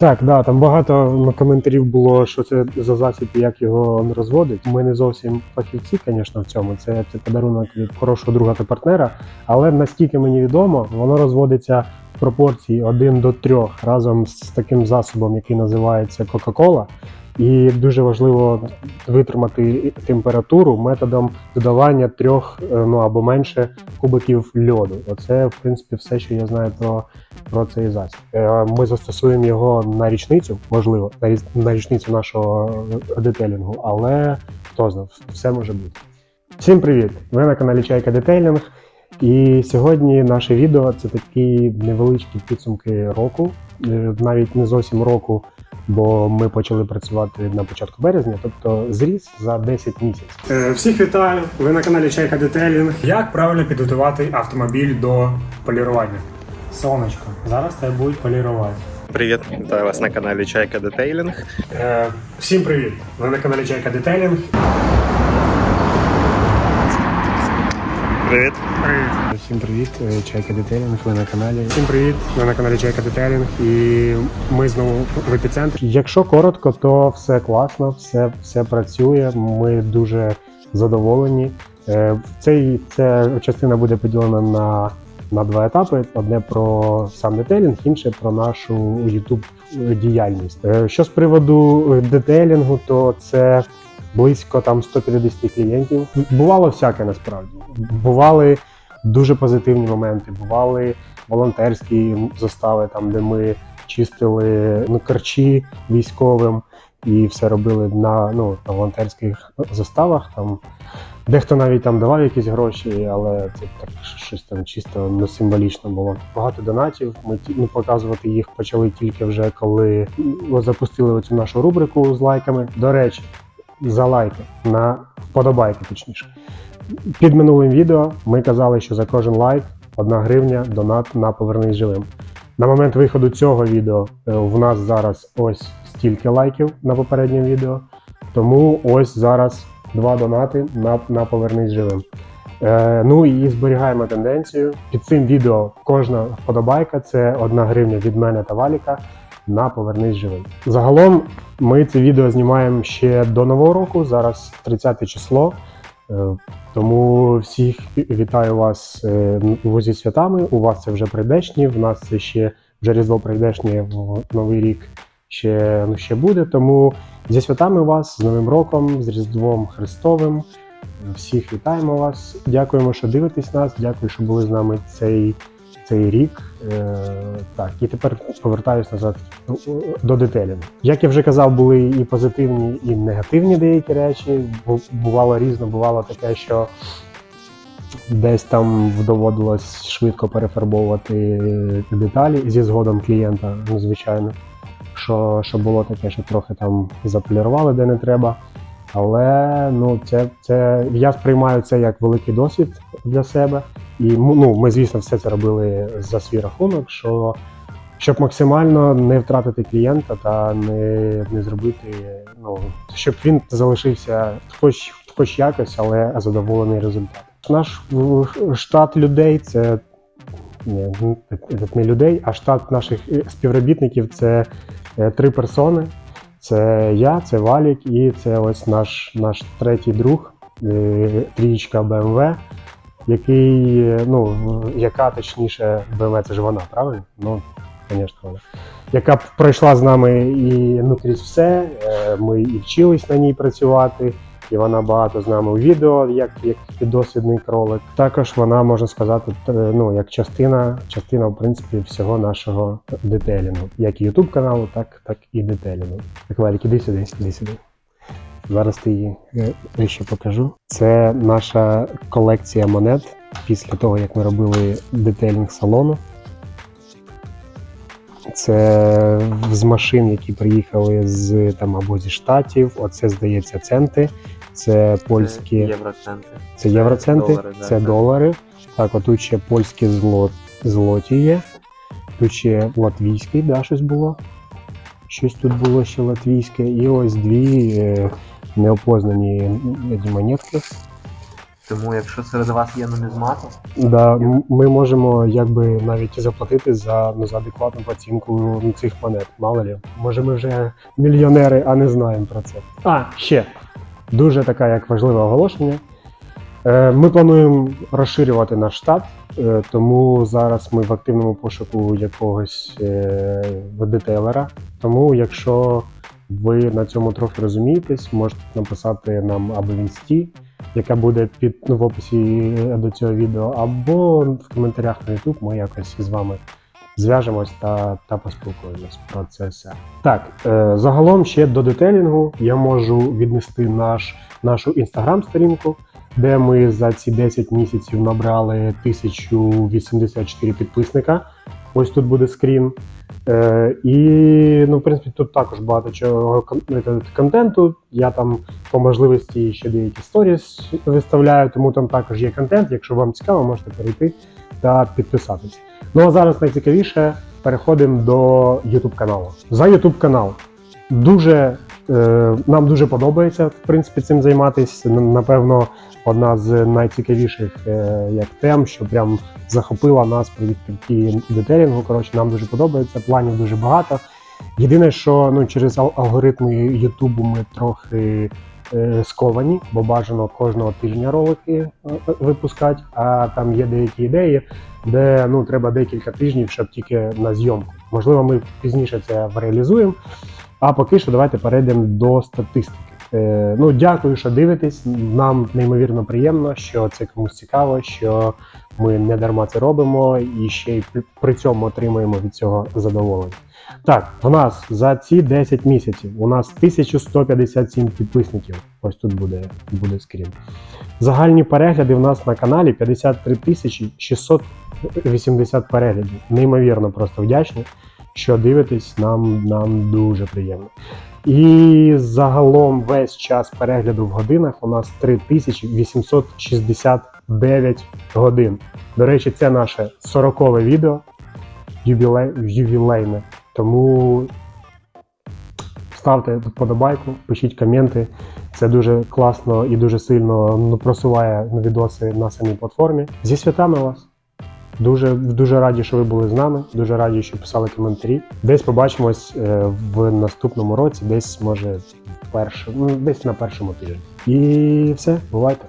Так, да, там багато коментарів було, що це за засіб, як його розводить. Ми не зовсім фахівці, звісно, в цьому. Це, це подарунок від хорошого друга та партнера. Але наскільки мені відомо, воно розводиться в пропорції 1 до 3 разом з таким засобом, який називається Кока-Кола. І дуже важливо витримати температуру методом додавання трьох е, ну або менше кубиків льоду. Оце, в принципі, все, що я знаю про, про цей засіб. Е, Ми застосуємо його на річницю, можливо, на річницю нашого детелінгу, але хто знає, все може бути. Всім привіт! Ви на каналі Чайка Детейлінг. І сьогодні наше відео це такі невеличкі підсумки року, Е, навіть не зовсім року, бо ми почали працювати на початку березня, тобто зріс за 10 місяців. Е, Всіх вітаю! Ви на каналі Чайка Детейлінг. Як правильно підготувати автомобіль до полірування? Сонечко, зараз тебе будуть полірувати. Привіт, вітаю вас на каналі Чайка Детейлінг. Е, всім привіт! Ви на каналі Чайка Детейлінг. Привіт. Привіт! Всім привіт, е, Чайка Детейлінг, ви на каналі. Всім привіт! Ви на каналі Чайка Детейлінг і ми знову в епіцентрі. Якщо коротко, то все класно, все, все працює. Ми дуже задоволені. Е, Цей ця частина буде поділена на, на два етапи: одне про сам детейлінг, інше про нашу YouTube діяльність. Е, Що з приводу детейлінгу, то це близько там 150 клієнтів. Бувало всяке насправді. Бували дуже позитивні моменти, бували волонтерські застави, там де ми чистили ну, корчі військовим і все робили на, ну, на волонтерських заставах. Там. Дехто навіть там давав якісь гроші, але це так щось там чисто ну, символічно було. Багато донатів. Ми ну, показувати їх почали тільки вже коли ну, запустили оцю нашу рубрику з лайками. До речі, за лайки на вподобайки, точніше. Під минулим відео ми казали, що за кожен лайк одна гривня донат на повернись живим. На момент виходу цього відео е, в нас зараз ось стільки лайків на попередньому відео. Тому ось зараз два донати на, на повернись живим. Е, ну і зберігаємо тенденцію. Під цим відео кожна вподобайка це одна гривня від мене та Валіка на повернись живим. Загалом ми це відео знімаємо ще до нового року. Зараз 30 число. Е, Тому всіх вітаю вас е, зі святами. У вас це вже прийдешні, в нас це ще вже Різдво прийдешнє в Новий рік ще, ну, ще буде. Тому зі святами вас, з Новим роком, з Різдвом Христовим. Всіх вітаємо вас. Дякуємо, що дивитесь нас. Дякую, що були з нами цей, цей рік. Е, так, і тепер повертаюсь назад ну, до детелів. Як я вже казав, були і позитивні, і негативні деякі речі. Бувало різно, бувало таке, що десь там доводилось швидко перефарбовувати деталі зі згодом клієнта, ну, звичайно. Що, що було таке, що трохи там заполірували де не треба. Але ну, це, це я сприймаю це як великий досвід для себе. І ну, ми, звісно, все це робили за свій рахунок, що, щоб максимально не втратити клієнта та не, не зробити, ну, щоб він залишився хоч, хоч якось, але задоволений результатом. Наш е, штат людей це це не людей, а штат наших е, співробітників це е, три персони. Це я, це Валік і це ось наш, наш третій друг, трієчка BMW, який, е, ну, яка точніше, BMW це ж вона, правильно? Ну, звісно, вона. Яка пройшла з нами і ну, крізь все. Е, Ми і вчились на ній працювати, і вона багато з нами у відео, як, як піддослідний кролик. Також вона, можна сказати, ну, як частина, частина в принципі, всього нашого детелінгу. Як і YouTube каналу, так, так і детелінгу. Так, Валік, іди сюди, іди сюди. Зараз ти її е, ближче покажу. Це наша колекція монет після того, як ми робили детейлінг салону. Це з машин, які приїхали з там або зі штатів. Оце здається центи. Це польські євроценти. це євроценти, долари, це так. долари. Так, отут ще польські зло, злоті є. Тут ще латвійський, да, щось було. Щось тут було ще латвійське. І ось дві е, неопознані м, монетки. Тому якщо серед вас є нумізмати, Да, ми можемо якби навіть заплатити за, ну, за адекватну оцінку цих монет. Мало лі. Може, ми вже мільйонери, а не знаємо про це. А, ще дуже така як важливе оголошення. Е, Ми плануємо розширювати наш штат, е, тому зараз ми в активному пошуку якогось е, детейлера. Тому, якщо ви на цьому трохи розумієтесь, можете написати нам або в інсті, яка буде під ну, в описі до цього відео, або в коментарях на YouTube ми якось з вами зв'яжемось та, та поспілкуємось про це все. Так, е, загалом ще до детелінгу я можу віднести наш, нашу інстаграм-сторінку, де ми за ці 10 місяців набрали 1084 підписника. Ось тут буде скрін. Е, і, ну, в принципі, тут також багато чого е, контенту. Я там по можливості ще деякі сторіс виставляю, тому там також є контент. Якщо вам цікаво, можете перейти та підписатись. Ну а зараз найцікавіше переходимо до YouTube каналу. За YouTube канал дуже нам дуже подобається в принципі цим займатися. Напевно, одна з найцікавіших е, як тем, що прям захопила нас при відкритті детелінгу. Коротше, нам дуже подобається. Планів дуже багато. Єдине, що ну через ал- алгоритми Ютубу ми трохи е, сковані, бо бажано кожного тижня ролики е, е, випускати, а там є деякі ідеї, де ну треба декілька тижнів, щоб тільки на зйомку. Можливо, ми пізніше це реалізуємо. А поки що давайте перейдемо до статистики. Е, ну, дякую, що дивитесь. Нам неймовірно приємно, що це комусь цікаво, що ми не дарма це робимо і ще й при- цьому отримуємо від цього задоволення. Так, в нас за ці 10 місяців у нас 1157 підписників. Ось тут буде, буде скрін. Загальні перегляди в нас на каналі 53 тисячі 680 переглядів. Неймовірно просто вдячні, що дивитесь, нам, нам дуже приємно. І загалом весь час перегляду в годинах у нас 3869 годин. До речі, це наше 40-ве відео ювілей, ювілейне. Тому ставте вподобайку, пишіть коменти. Це дуже класно і дуже сильно ну, просуває відоси на самій платформі. Зі святами вас! Дуже, дуже раді, що ви були з нами. Дуже раді, що писали коментарі. Десь побачимось е, в наступному році, десь може перше, ну, десь на першому тижні. І все, бувайте.